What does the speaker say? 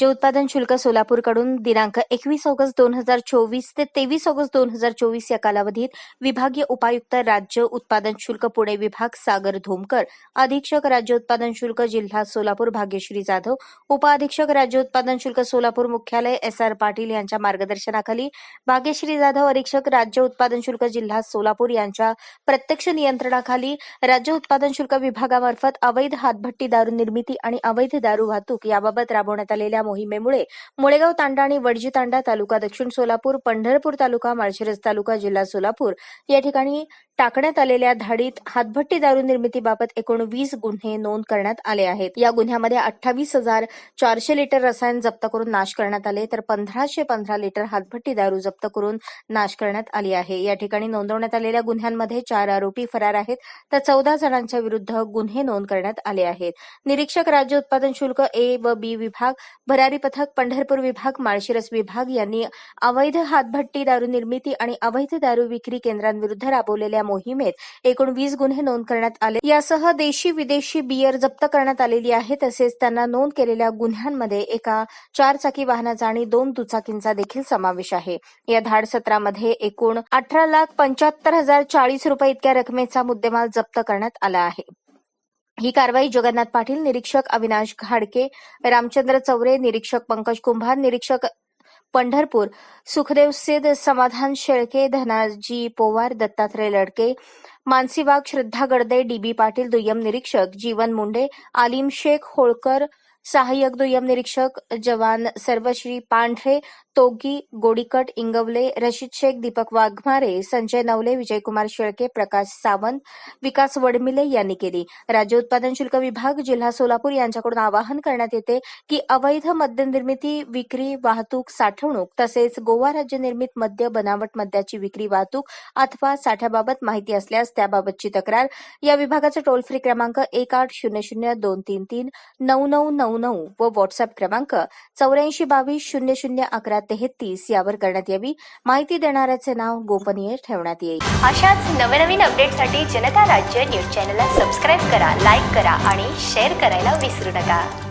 राज्य उत्पादन शुल्क सोलापूरकडून दिनांक एकवीस ऑगस्ट दोन हजार चोवीस ते तेवीस ऑगस्ट दोन हजार चोवीस या कालावधीत विभागीय उपायुक्त राज्य उत्पादन शुल्क पुणे विभाग सागर धोमकर अधीक्षक राज्य उत्पादन शुल्क जिल्हा सोलापूर भाग्यश्री जाधव उपअधीक्षक राज्य उत्पादन शुल्क सोलापूर मुख्यालय एस आर पाटील यांच्या मार्गदर्शनाखाली भाग्यश्री जाधव अधीक्षक राज्य उत्पादन शुल्क जिल्हा सोलापूर यांच्या प्रत्यक्ष नियंत्रणाखाली राज्य उत्पादन शुल्क विभागामार्फत अवैध हातभट्टी दारू निर्मिती आणि अवैध दारू वाहतूक याबाबत राबवण्यात आलेल्या मोहिमेमुळे मुळेगाव तांडा आणि वडजी तांडा तालुका दक्षिण सोलापूर पंढरपूर तालुका माळशिरस तालुका जिल्हा सोलापूर या ठिकाणी टाकण्यात आलेल्या धाडीत हातभट्टी दारू निर्मितीबाबत एकूण वीस गुन्हे नोंद करण्यात आले आहेत. या गुन्ह्यामध्ये अठ्ठावीस हजार चारशे लिटर रसायन जप्त करून नाश करण्यात आले तर पंधराशे पंधरा लिटर हातभट्टी दारू जप्त करून नाश करण्यात आली आहे. या ठिकाणी नोंदवण्यात आलेल्या गुन्ह्यांमध्ये चार आरोपी फरार आहेत तर चौदा जणांच्या विरुद्ध गुन्हे नोंद करण्यात आले आहेत. निरीक्षक राज्य उत्पादन शुल्क ए व बी विभाग भरारी पथक पंढरपूर विभाग माळशिरस विभाग यांनी अवैध हातभट्टी दारू निर्मिती आणि अवैध दारू विक्री केंद्रांविरुद्ध राबवलेल्या मोहिमेत एकूण वीस गुन्हे नोंद करण्यात आले. यासह देशी विदेशी बियर जप्त करण्यात आलेली आहे. तसेच त्यांना नोंद केलेल्या गुन्ह्यांमध्ये एका चारचाकी वाहनाचा आणि दोन दुचाकींचा देखील समावेश आहे. या धाड सत्रामध्ये एकूण अठरा लाख पंच्याहत्तर हजार चाळीस रुपये इतक्या रकमेचा मुद्देमाल जप्त करण्यात आला आहे. ही कारवाई जगन्नाथ पाटील निरीक्षक अविनाश घाडके रामचंद्र चौरे निरीक्षक पंकज कुंभार निरीक्षक पंढरपूर सुखदेव सिद्ध समाधान शेळके धनाजी पोवार दत्तात्रय लडके मानसी वाघ श्रद्धा गडदे डीबी पाटील दुय्यम निरीक्षक जीवन मुंडे आलिम शेख होळकर सहाय्यक दुय्यम निरीक्षक जवान सर्वश्री पांढरे तोगी गोडीकट इंगवले रशीद शेख दीपक वाघमारे संजय नवले विजयकुमार शेळके प्रकाश सावंत विकास वडमिले यांनी केली. राज्य उत्पादन शुल्क विभाग जिल्हा सोलापूर यांच्याकडून आवाहन करण्यात येते की अवैध मद्य निर्मिती विक्री वाहतूक साठवणूक तसेच गोवा राज्य निर्मित मद्य बनावट मद्याची विक्री वाहतूक अथवा साठ्याबाबत माहिती असल्यास त्याबाबतची तक्रार या विभागाचा टोल फ्री क्रमांक एक आठ शून्य शून्य दोन तीन तीन नऊ नऊ नऊ नऊ व व्हॉट्सअप क्रमांक चौऱ्याऐंशी बावीस शून्य शून्य अकरा तेहतीस यावर करण्यात यावी. माहिती देणाऱ्याचे नाव गोपनीय ठेवण्यात येईल. अशाच नवनवीन अपडेटसाठी जनता राज्य न्यूज चॅनलला सबस्क्राईब करा लाईक करा आणि शेअर करायला विसरू नका.